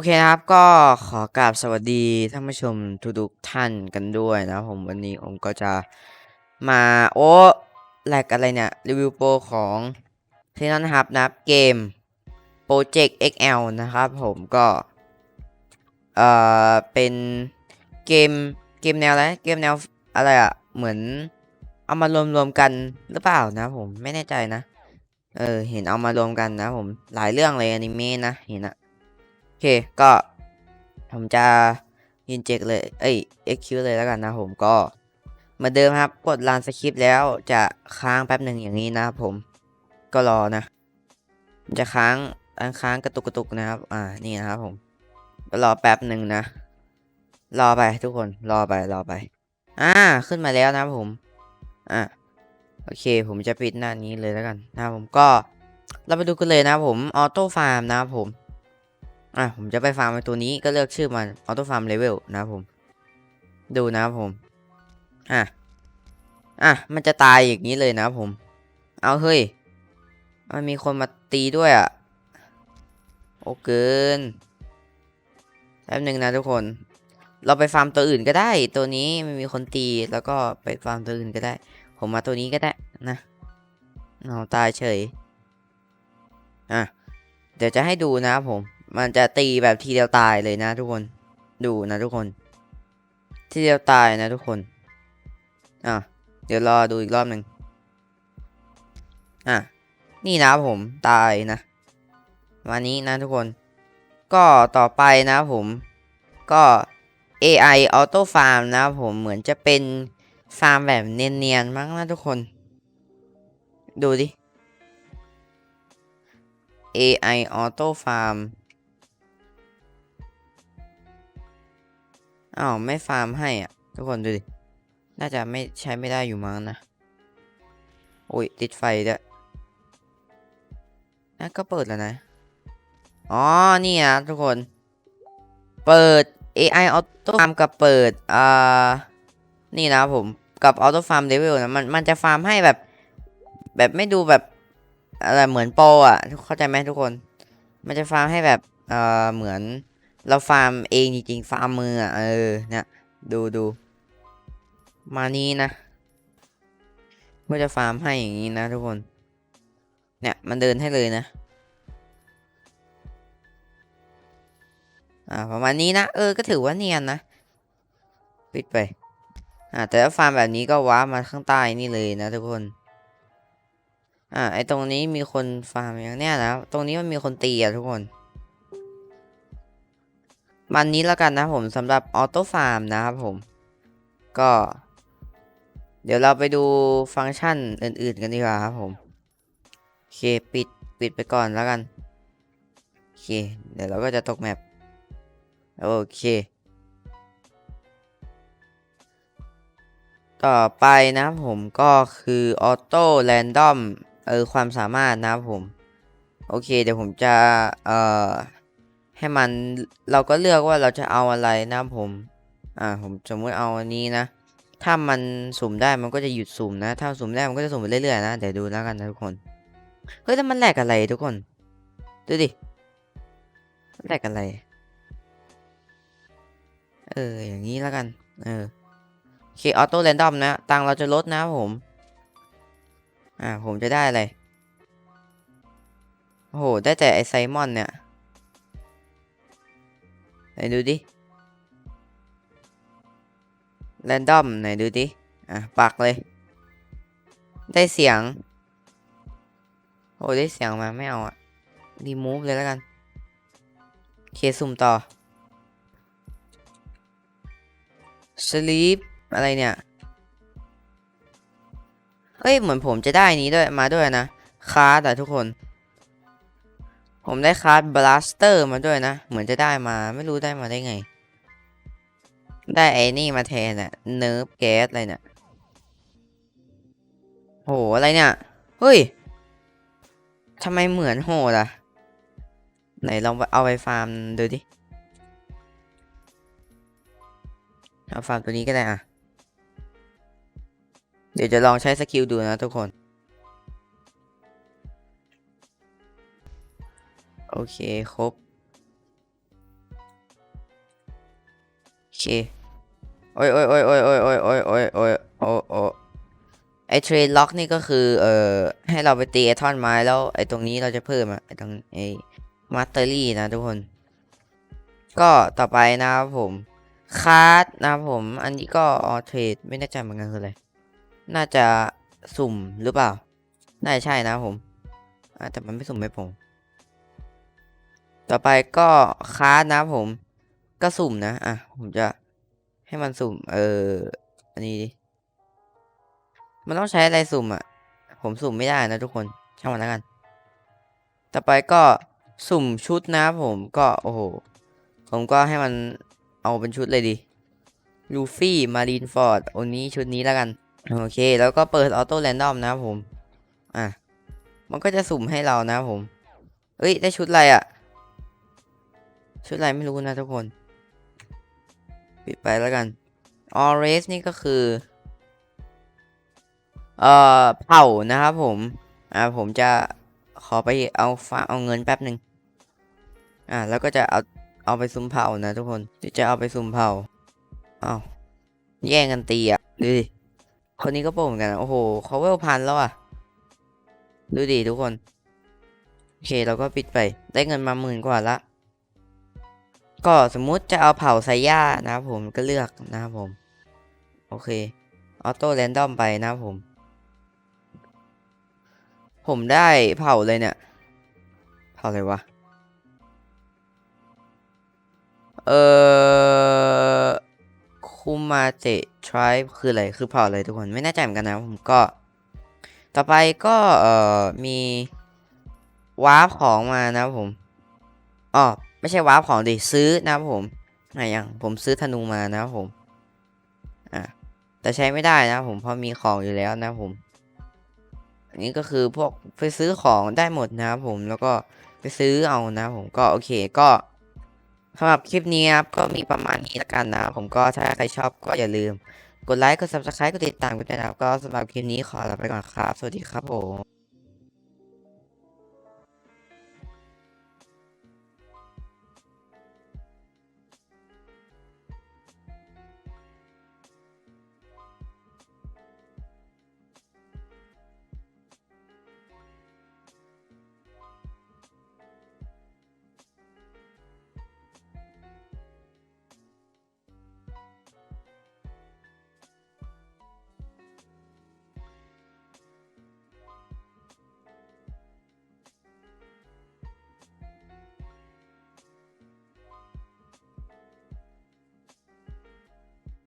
อเคครับก็ขอกราบสวัสดีท่านผู้ชมทุกๆท่านกันด้วยนะผมวันนี้ผมก็จะมาโอ้แลกอะไรเนี่ย รีวิวโปรของที่นั่นนะครับนะครับเกม Project XL นะครับผมก็ เอ่อ เป็นเกมเกมแนวอะไร เกมแนวอะไรอะเหมือนเอามารวมๆกันหรือเปล่านะผมไม่แน่ใจนะ เออ เห็นเอามารวมกันนะผมหลายเรื่องเลยอนิเมะนะเห็นอะ โอเคก็ผมจะยินเจกเลยเอ้ย exq เลยแล้วกันนะผมก็เหมือนเดิมครับ กดรันสคริปต์แล้วจะค้างแป๊บหนึ่งอย่างนี้นะครับผมก็รอนะ จะค้างอันค้างกระตุกกระตุกนะครับ อ่านี่นะครับผมก็รอแป๊บหนึ่งนะ รอไปทุกคนรอไปรอไป อ่าขึ้นมาแล้วนะครับผม อ่าโอเค ผมจะปิดหน้านี้เลยแล้วกันนะครับผมก็เราไปดูกันเลยนะครับผมออโต้ฟาร์มนะครับผม อะผมจะไปฟาร์มไอตัวนี้ก็เลือกชื่อมันออโต้ฟาร์มเลเวลนะผม ดูนะครับผม อะ อะ มันจะตายอย่างนี้เลยนะผม เอาเฮ้ย มันมีคนมาตีด้วยอะ โอเกิน แป๊บหนึ่งนะทุกคน เราไปฟาร์มตัวอื่นก็ได้ ตัวนี้มันมีคนตีแล้วก็ไปฟาร์มตัวอื่นก็ได้ ผมมาตัวนี้ก็ได้นะเอาตายเฉย อะ เดี๋ยวจะให้ดูนะครับผม มันจะตีแบบทีเดียวตายเลยนะทุกคน ดูนะทุกคน ทีเดียวตายนะทุกคน อะ เดี๋ยวรอดูอีกรอบหนึ่งอะ นี่นะผมตายนะวันนี้นะทุกคน ก็ต่อไปนะผม ก็ AI Auto Farm นะผมเหมือนจะเป็นฟาร์มแบบเนียนๆมั้งนะทุกคน ดูดิ AI Auto Farm อ้าวไม่ฟาร์มให้อะ ทุกคนดูดิ น่าจะไม่ใช้ไม่ได้อยู่มั้งนะ โอ้ย ติดไฟด้วยน่ะก็เปิดแล้วนะ อ๋อ นี่นะทุกคน เปิด AI Auto Farm กับเปิดอ่านี่นะครับผมกับ Auto Farm Level นะมันมันจะฟาร์มให้แบบ แบบไม่ดูแบบอะไรเหมือนโปรอะ เข้าใจไหมทุกคน มันจะฟาร์มให้แบบเอ่อเหมือน เราฟาร์มเองจริงๆฟาร์มมืออะเออเนี่ยดูดูมานี้นะก็จะฟาร์มให้อย่างนี้นะทุกคน เนี่ยมันเดินให้เลยนะอ่าประมาณนี้นะเออก็ถือว่าเนียนนะปิดไปอ่าแต่ถ้าฟาร์มแบบนี้ก็ว้ามาข้างใต้นี่เลยนะทุกคนอ่าไอตรงนี้มีคนฟาร์มอย่างเนี้ยนะตรงนี้มันมีคนตีอะทุกคน มันนี้แล้วกันนะผมสำหรับออโต้ฟาร์มนะครับผม ก็ เดี๋ยวเราไปดูฟังก์ชันอื่น ๆ กันดีกว่าครับผม โอเค ปิดปิดไปก่อนแล้วกัน โอเค เดี๋ยวเราก็จะตกแมปโอเค ต่อไปนะครับผมก็คือออโต้แรนดอมเออความสามารถนะครับผม โอเค เดี๋ยวผมจะ เอ่อ ให้มันเราก็เลือกว่าเราจะเอาอะไรนะผม อ่าผมสมมติเอาอันนี้นะ ถ้ามันสุ่มได้มันก็จะหยุดสุ่มนะ ถ้าสุ่มได้มันก็จะสุ่มไปเรื่อยๆนะ เดี๋ยวดูแล้วกันนะทุกคน เฮ้ยแต่มันแหลกอะไรทุกคน ดูดิแหลกอะไร เอออย่างนี้แล้วกัน เออโอเคออโต้แรนดอมนะ ตังเราจะลดนะผม อ่าผมจะได้อะไร โอ้โห ได้แต่ไอไซมอนเนี่ย ไหนดูดิแรนดอมไหนดูดิ อะ ปักเลย ได้เสียง โอ้ได้เสียงมาไม่เอาอะรีมูฟเลยแล้วกันเคสุ่มต่อสลีปอะไรเนี่ย เฮ้ย เหมือนผมจะได้นี้ด้วย มาด้วยนะคาร์ดอะทุกคน ผมได้คาร์ดบลัสเตอร์มาด้วยนะ เหมือนจะได้มาไม่รู้ได้มาได้ไง ได้ไอ้นี่มาแทนอะเนิร์ฟแก๊สอะไรเนี่ยโหอะไรเนี่ย เฮ้ยทำไมเหมือนโหดอะไหนลองเอาไปฟาร์มดูดิ เอาฟาร์มตัวนี้ก็ได้อะเดี๋ยวจะลองใช้สกิลดูนะทุกคน โอเค ครบเค โอ้ยโอ้ยโอ้ยโอ้ยโอ้ยโอ้ยโอ้ยโอ้ยโอ้ยโอ้ยโอ้ไอเทรดล็อกนี่ก็คือ เอ่อ ให้เราไปตีไอท่อนไม้แล้ว ไอตรงนี้เราจะเพิ่มอะไอตรงไอมาสเตอรี่นะทุกคน ก็ต่อไปนะครับผมคาร์ดนะครับผม อันนี้ก็ออเทรดไม่แน่ใจเหมือนกันคืออะไร น่าจะสุ่มหรือเปล่า น่าจะใช่นะครับผมแต่มันไม่สุ่มไม่ผม ต่อไปก็คาร์ดนะผม ก็สุ่มนะ อะ ผมจะให้มันสุ่ม เออ อันนี้ดิมันต้องใช้อะไรสุ่มอะ ผมสุ่มไม่ได้นะทุกคนช่างมันแล้วกัน ต่อไปก็สุ่มชุดนะครับผมก็โอ้โห ผมก็ให้มันเอาเป็นชุดเลยดิ ลูฟี่ มารีนฟอร์ด อันนี้ชุดนี้แล้วกัน โอเค แล้วก็เปิดออโต้แรนดอมนะครับผม อะ มันก็จะสุ่มให้เรานะครับผม เอ้ย ได้ชุดอะไรอะ่ะ ชุดอะไรไม่รู้นะทุกคน ปิดไปแล้วกัน ออเรสนี่ก็คือ เอ่อเผ่านะครับผม อ่าผมจะขอไปเอาฟ้าเอาเงินแป๊บหนึ่งอ่าแล้วก็จะเอาเอาไปซุ่มเผ่านะทุกคนที่จะเอาไปซุ่มเผ่าเอาวแย่งกันตีอะดูดิคนนี้ก็โป่งเหมือนกันโอ้โหเขาเวลพันแล้วอะดูดิทุกคน โอเคเราก็ปิดไปได้เงินมาหมื่นกว่าละ ก็สมมุติจะเอาเผาไซย่านะครับผมก็เลือกนะครับผม โอเคออโต้แรนดอมไปนะครับผม ผมได้เผาเลยเนี่ย เผาอะไรวะ เออคูมาเตะทริบคืออะไร คือเผาอะไรทุกคน ไม่แน่ใจเหมือนกันนะผมก็ ต่อไปก็เอ่อมีวาร์ปของมานะครับผมอ๋อ ไม่ใช่วาร์ปของดิซื้อนะครับผมอะอย่างผมซื้อธนูมานะครับผมอะแต่ใช้ไม่ได้นะผมเพราะมีของอยู่แล้วนะผมอันนี้ก็คือพวกไปซื้อของได้หมดนะครับผมแล้วก็ไปซื้อเอานะผมก็โอเคก็สำหรับคลิปนี้ครับก็มีประมาณนี้ละกันนะผมก็ถ้าใครชอบก็อย่าลืม กดไลค์กด subscribe กดติดตามกันด้วยนะครับก็สำหรับคลิปนี้ขอลาไปก่อนครับ สวัสดีครับผม